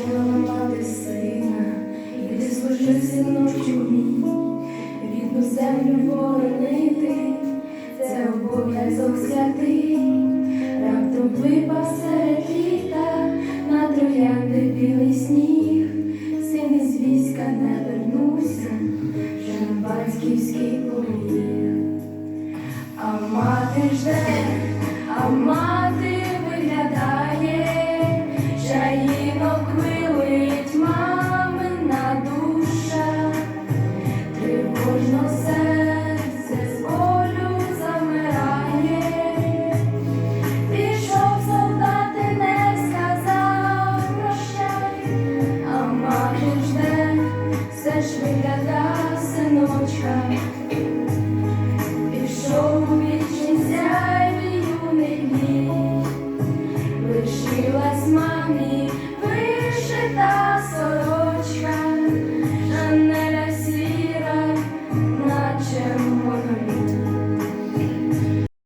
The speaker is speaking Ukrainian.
Прощала мати сина, іди служи синочку мій, рідну землю боронити, це обов'язок святий, раптом випав серед літа, на троянди білий сніг, син із війська не вернувся, вже на батьківський поріг. А мати жде, вишита сорочка.